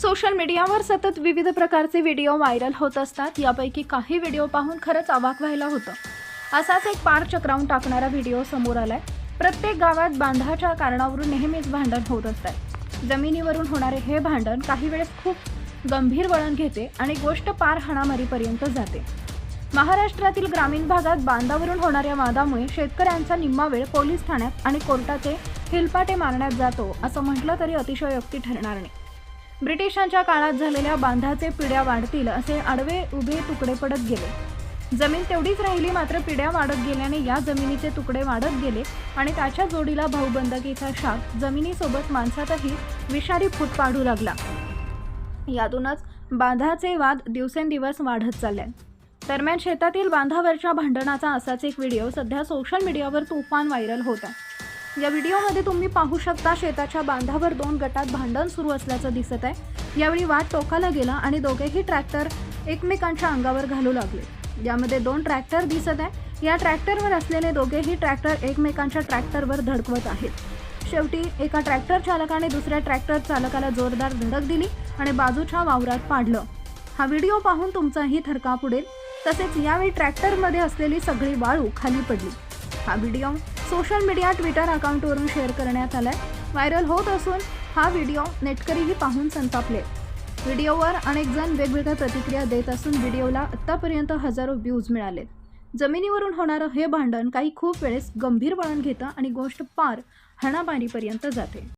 Social मीडियावर सतत विविध प्रकारचे व्हिडिओ व्हायरल होत असतात. यापैकी काही व्हिडिओ पाहून खरंच अवाक व्हायला होतं. असाच एक पार चक्रावून टाकणारा व्हिडिओ समोर आलाय. प्रत्येक गावात बांधाच्या कारणावरून नेहमीच भांडण होत असतात जमिनीवरून होणारे हे भांडण काही वेळेस खूप गंभीर वळण घेते आणि गोष्ट पार हाणामारीपर्यंत जाते. महाराष्ट्रातील ग्रामीण भागात बांधावरून होणाऱ्या वादामुळे शेतकऱ्यांचा निम्मा वेळ पोलीस ठाण्यात आणि कोर्टाचे हिलपाटे मारण्यात जातो असं म्हटलं तरी अतिशयोक्ती ठरणार नाही. ब्रिटिशांच्या काळात झालेल्या बांधाचे पिढ्या वाढतील असे आडवे उभे तुकडे पडत गेले. जमीन तेवढीच राहिली मात्र पिढ्या वाढत गेल्याने या जमिनीचे तुकडे वाढत गेले आणि त्याच्या जोडीला भाऊबंदकीचा शाप जमिनीसोबत माणसातही विषारी फूट पाडू लागला. यातूनच बांधाचे वाद दिवसेंदिवस वाढत चालले. दरम्यान शेतातील बांधावरच्या भांडणाचा असाच एक व्हिडिओ सध्या सोशल मीडियावर तुफान व्हायरल होत आहे. या व्हिडिओमध्ये तुम्ही पाहू शकता शेताच्या बांधावर दोन गटात भांडण सुरू असल्याचं दिसत आहे. यावेळी वाद टोकाला गेला आणि दोघेही ट्रॅक्टर एकमेकांच्या अंगावर घालू लागले. यामध्ये दोन ट्रॅक्टर दिसत आहे. या ट्रॅक्टरवर असलेले दोघेही ट्रॅक्टर एकमेकांच्या ट्रॅक्टरवर धडकवत आहेत. शेवटी एका ट्रॅक्टर चालकाने दुसऱ्या ट्रॅक्टर चालकाला जोरदार धडक दिली आणि बाजूच्या वावरात पाडलं. हा व्हिडिओ पाहून तुमचाही थरकाप उडेल. तसेच यावेळी ट्रॅक्टरमध्ये असलेली सगळी वाळू खाली पडली. हा व्हिडिओ सोशल मीडिया ट्विटर अकाउंटवरून शेअर करण्यात आलाय. व्हायरल होत असून हा व्हिडिओ नेटकरीही पाहून संतापले. व्हिडिओवर अनेक जण वेगवेगळ्या प्रतिक्रिया देत असून व्हिडिओला आत्तापर्यंत हजारो व्ह्यूज मिळालेत जमिनीवरून होणारं हे भांडण काही खूप वेळेस गंभीर वळण घेतं आणि गोष्ट पार हाणामारीपर्यंत जाते.